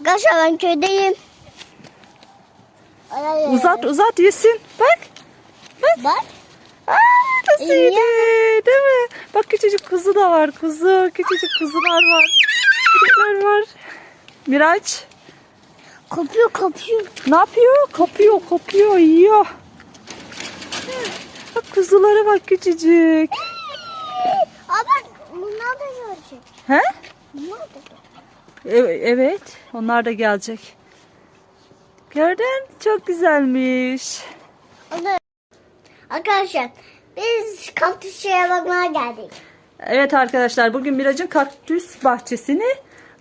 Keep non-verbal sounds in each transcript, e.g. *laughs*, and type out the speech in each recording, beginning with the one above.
Arkadaşlar ben köydeyim. Uzat uzat yesin. Bak. Bak. Aa, nasıl yedi değil mi? Bak küçücük kuzu da var. Kuzu. Küçücük kuzular var. Köpekler var. Miraç. Kopuyor kopuyor. Ne yapıyor? Kapıyor kapıyor yiyor. Bak kuzulara bak küçücük. Aa bak bunlar da görecek. He? Bunlar da E- evet. Onlar da gelecek. Gördün? Çok güzelmiş. Arkadaşlar biz kaktüsçeye bakmaya geldik. Evet arkadaşlar bugün Miraç'ın kaktüs bahçesini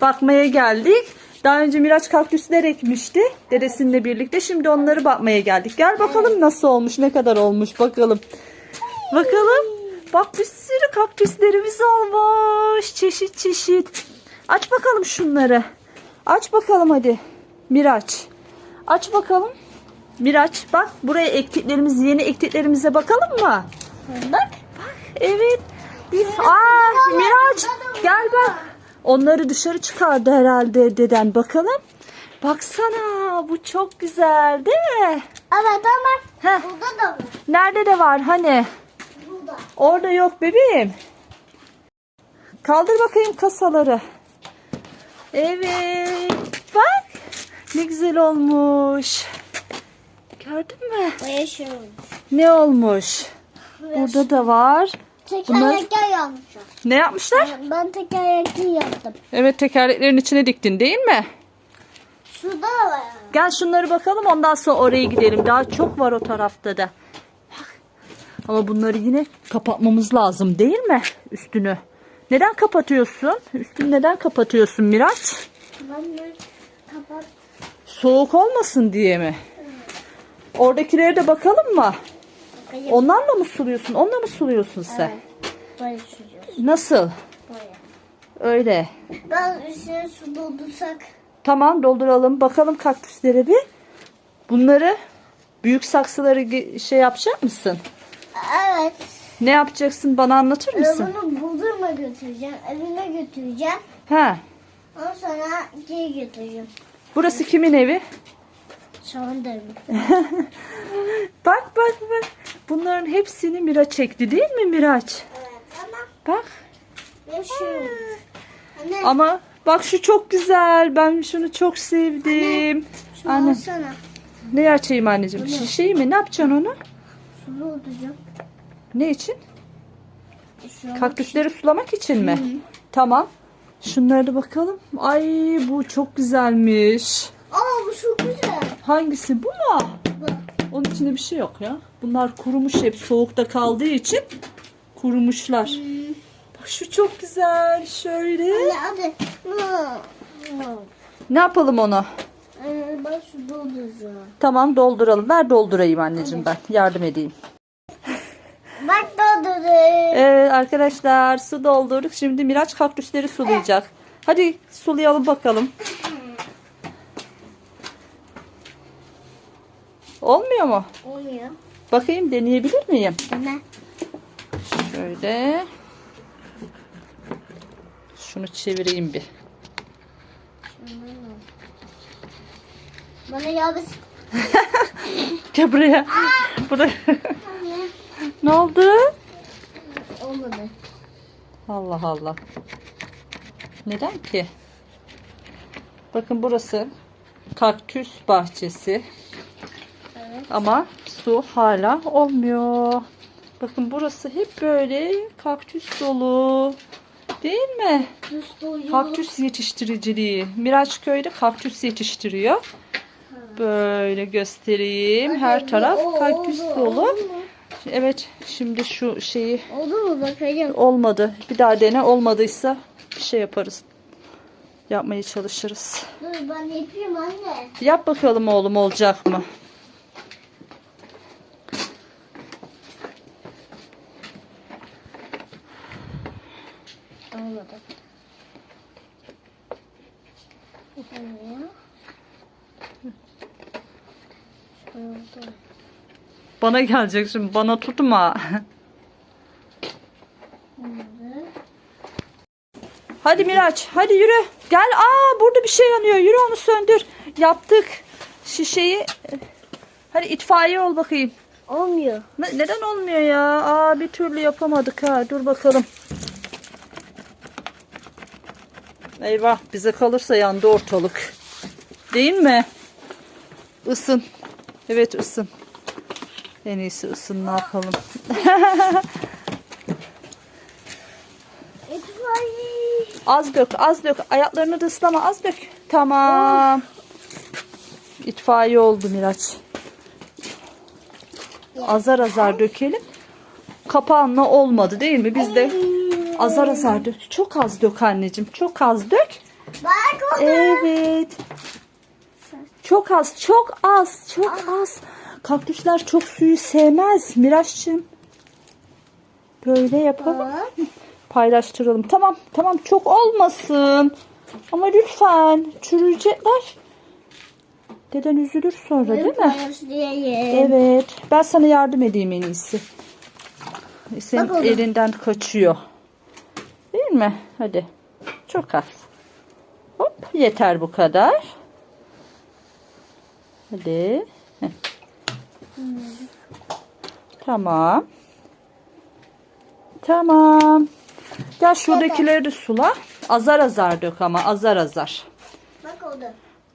bakmaya geldik. Daha önce Miraç kaktüsler ekmişti dedesiyle birlikte. Şimdi onları bakmaya geldik. Gel bakalım nasıl olmuş, ne kadar olmuş bakalım. Bakalım. Bak bir sürü kaktüslerimiz olmuş. Çeşit çeşit. Aç bakalım şunları. Aç bakalım hadi. Miraç. Aç bakalım. Miraç bak buraya ektiklerimiz yeni ektiklerimize bakalım mı? Bak. Evet. Bir... Aa, Miraç gel bak. Onları dışarı çıkardı herhalde deden. Bakalım. Baksana bu çok güzel değil mi? Evet ama Heh, burada da var. nerede de var hani? Burada. Orada yok bebeğim. Kaldır bakayım kasaları. Evet. Bak. Ne güzel olmuş. Gördün mü? Olmuş. Ne olmuş? Burada da var. Tekerlekler yapmışlar. Ne yapmışlar? Ben tekerlekli yaptım. Evet tekerleklerin içine diktin değil mi? Şurada da var. Gel şunları bakalım ondan sonra oraya gidelim. Daha çok var o tarafta da. Bak. Ama bunları yine kapatmamız lazım değil mi? Üstünü. Neden kapatıyorsun? Üstünü neden kapatıyorsun Miraç? Kapat. Soğuk olmasın diye mi? Oradakilere de bakalım mı? Bakayım. Onlarla mı suluyorsun? Onunla mı suluyorsun sen? Böyle sürüyoruz. Nasıl? Böyle. Öyle. Ben üstüne su doldursak. Tamam dolduralım. Bakalım kaktüslere bir. Bunları büyük saksıları şey yapacak mısın? Evet. Ne yapacaksın bana anlatır mısın? Bunu buldurma götüreceğim. Evime götüreceğim. Ha. Ondan sonra geri götüreceğim. Burası kimin evi? Şu da *laughs* Bak bak bak. Bunların hepsini Miraç çekti değil mi Miraç? Evet ama Bak. olmuş. Anne Ama bak şu çok güzel. Ben şunu çok sevdim. şunu Anne. alsana. Ne açayım anneciğim? Şişeyi mi? Ne yapacaksın onu? Su dolduracağım. Ne için? Şu Kaktüsleri sulamak için mi? Tamam. Şunlara da bakalım. Ay bu çok güzelmiş. Aa bu çok güzel. Hangisi bu mu? Bu. Onun içinde bir şey yok ya. Bunlar kurumuş hep soğukta kaldığı için kurumuşlar. Bak şu çok güzel. Şöyle. Anne hadi. Hı. Ne yapalım onu? Ee, ben su dolduracağım. Tamam dolduralım. Ver doldurayım anneciğim ben. Yardım edeyim. Bak doldurdum. Evet arkadaşlar su doldurduk. Şimdi Miraç kaktüsleri sulayacak. Hadi sulayalım bakalım. Olmuyor mu? Olmuyor. Bakayım deneyebilir miyim? Ne? Şöyle. Şunu çevireyim bir. Bana yalnız. *laughs* Gel buraya. Buraya. Ne oldu? Olmadı. Allah Allah. Neden ki? Bakın burası kaktüs bahçesi. Evet. Ama su hala olmuyor. Bakın burası hep böyle kaktüs dolu. Değil mi? Kaktüs yetiştiriciliği. Miraç köyde kaktüs yetiştiriyor. Böyle göstereyim. Her taraf kaktüs dolu. Evet şimdi şu şeyi Oldu mu bakacağım. olmadı. Bir daha dene olmadıysa bir şey yaparız. Yapmaya çalışırız. Dur ben yapayım anne. Yap bakalım oğlum olacak mı? Olmadı. Olmuyor. Oldu. Bana gelecek şimdi. Bana tutma. Hadi Miraç. Hadi yürü. Gel aa burada bir şey yanıyor. Yürü onu söndür. Yaptık şişeyi. Hadi itfaiye ol bakayım. Olmuyor. Ne- neden olmuyor ya? Aa bir türlü yapamadık ha. Dur bakalım. Eyvah bize kalırsa yandı ortalık. Değil mi? Isın. Evet ısın. En iyisi ısın ne yapalım. Az dök, az dök. Ayaklarını da ıslama, az dök. Tamam. İtfaiye oldu Miraç. Azar azar dökelim. Kapağınla olmadı değil mi? Biz de azar azar dök. Çok az dök anneciğim. Çok az dök. Bak. Evet. Çok az, çok az, çok az. Kaktüsler çok suyu sevmez Miraç'cığım. Böyle yapalım. Paylaştıralım. Tamam, tamam çok olmasın. Ama lütfen çürüyecekler. Deden üzülür sonra değil mi? Evet. Ben sana yardım edeyim en iyisi. Senin Bak oğlum. elinden kaçıyor. Değil mi? Hadi. Çok az. Hop yeter bu kadar. Hadi. Heh. Tamam. Tamam. Gel şuradakileri de sula. Azar azar dök ama azar azar. Bak oldu.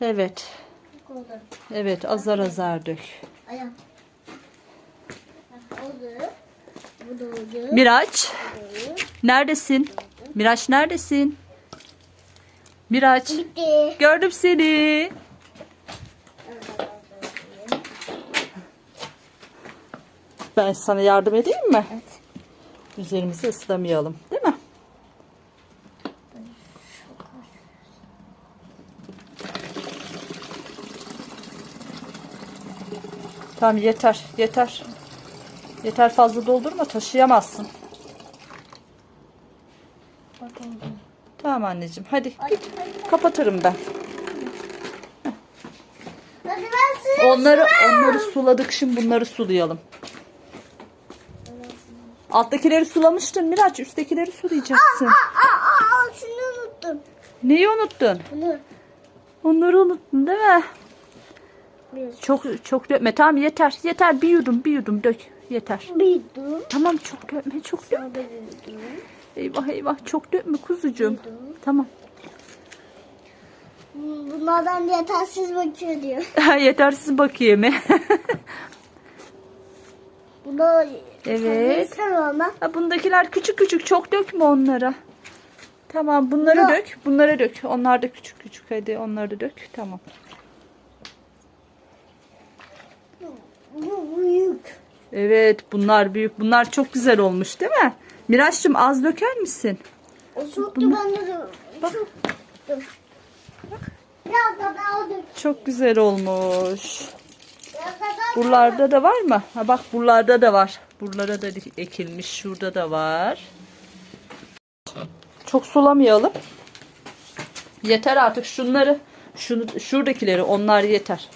Evet. Bak oldu. Evet azar azar dök. Ayağım. Oldu. Bu da oldu. Miraç. Neredesin? Miraç neredesin? Miraç. Gördüm seni. Ben sana yardım edeyim mi? Evet. Üzerimizi ıslamayalım. Değil mi? Tamam yeter. Yeter. Yeter fazla doldurma taşıyamazsın. Tamam anneciğim hadi git. Kapatırım ben. Onları onları suladık şimdi bunları sulayalım. Alttakileri sulamıştın Miraç üsttekileri sulayacaksın. Aa, aa, aa, şunu unuttum. Neyi unuttun? Bunu. Onları unuttun değil mi? Bir. Çok çok dökme tamam yeter yeter bir yudum bir yudum dök yeter. Bir dur. Tamam çok dökme çok dökme. Sonra bir dur. Eyvah eyvah çok dökme kuzucuğum. Bir dur. Tamam. Bunlardan yetersiz bakıyor diyor. *laughs* Yetersiz bakayım. *laughs* Bu da Evet. ama. Ha, bundakiler küçük küçük çok dökme onlara. Tamam bunları dök. Bunları dök. Onlar da küçük küçük hadi onları da dök. Tamam. Bu büyük. Evet bunlar büyük. Bunlar çok güzel olmuş değil mi? Miraç'cığım az döker misin? O çoktu bende de. Bak. Dur. Biraz da daha dök. Çok güzel olmuş. Buralarda da var mı? Ha bak buralarda da var. Buralara da ekilmiş. Şurada da var. Çok sulamayalım. Yeter artık şunları. Şunu, şuradakileri onlar yeter.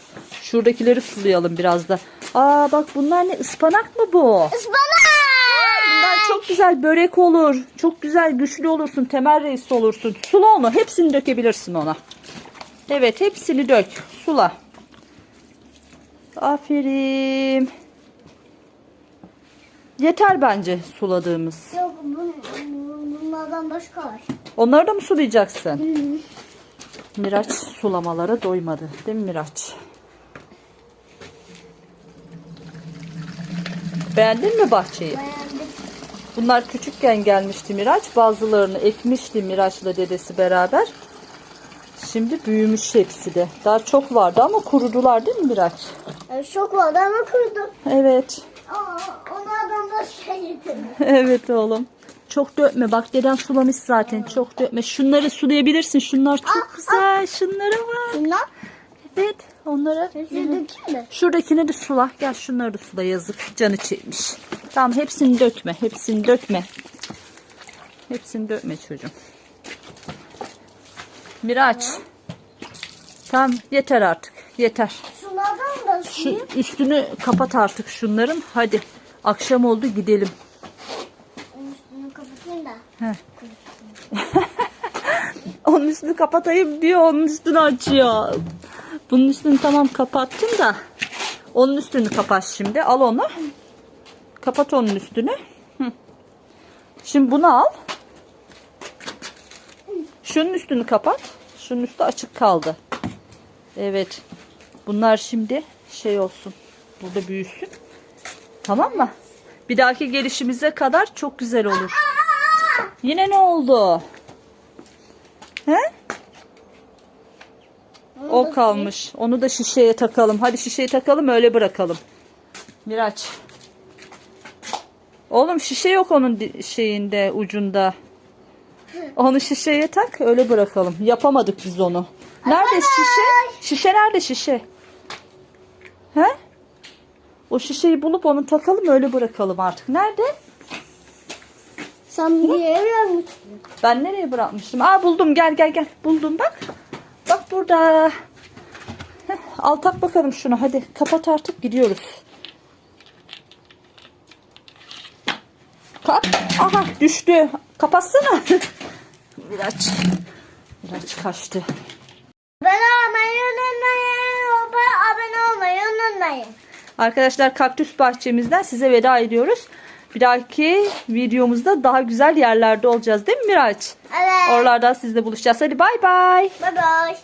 Şuradakileri sulayalım biraz da. Aa bak bunlar ne ıspanak mı bu? Ispanak. Bunlar çok güzel börek olur. Çok güzel güçlü olursun. Temel reis olursun. Sula onu. Hepsini dökebilirsin ona. Evet hepsini dök. Sula. Aferin. Yeter bence suladığımız. Yok bun, bunlardan başka var. Onları da mı sulayacaksın? Miraç sulamalara doymadı. Değil mi Miraç? Beğendin mi bahçeyi? Beğendim. Bunlar küçükken gelmişti Miraç. Bazılarını ekmişti Miraç'la dedesi beraber. Şimdi büyümüş hepsi de. Daha çok vardı ama kurudular değil mi Miraç? Şok oldu ama kurdu. Evet. Aa, getirdim. *laughs* Evet oğlum. Çok dökme. Bak deden sulamış zaten. Çok dökme. Şunları sulayabilirsin. Şunlar çok güzel. Şunlara bak. Bunlar Evet. Dökeyim mi? Şuradakini de sula. Gel şunları da sula yazık. Canı çekmiş. Tamam hepsini dökme. Hepsini dökme. Hepsini dökme çocuğum. Miraç. Tamam yeter artık. Yeter. Şunlardan da Şu üstünü kapat artık şunların. Hadi. Akşam oldu gidelim. Üstünü kapatayım diyor. Onun üstünü açıyor. Bunun üstünü tamam kapattım da. Onun üstünü kapat şimdi. Al onu. Kapat onun üstünü. Şimdi bunu al. Şunun üstünü kapat. Şunun üstü açık kaldı. Evet. Bunlar şimdi şey olsun. Burada büyüsün. Tamam mı? Bir dahaki gelişimize kadar çok güzel olur. Yine ne oldu? He? O kalmış. Onu da şişeye takalım. Hadi şişeye takalım öyle bırakalım. Miraç. Oğlum şişe yok onun şeyinde ucunda. Onu şişeye tak öyle bırakalım. Yapamadık biz onu. Nerede şişe? Şişe nerede şişe? He? O şişeyi bulup onu takalım öyle bırakalım artık. Nerede? Sen bir yere yazmışsın. Ben nereye bırakmıştım? Aa buldum gel gel gel. Buldum bak. Bak burada. Heh, al tak bakalım şunu hadi. Kapat artık gidiyoruz. Kap. Aha düştü. Kapatsana. *laughs* Miraç. Miraç kaçtı. Ben olmayı unutmayın. Abone olmayı unutmayın. Arkadaşlar kaktüs bahçemizden size veda ediyoruz. Bir dahaki videomuzda daha güzel yerlerde olacağız değil mi Miraç? Evet. Oralardan sizle buluşacağız. Hadi bay bay. Bye bye.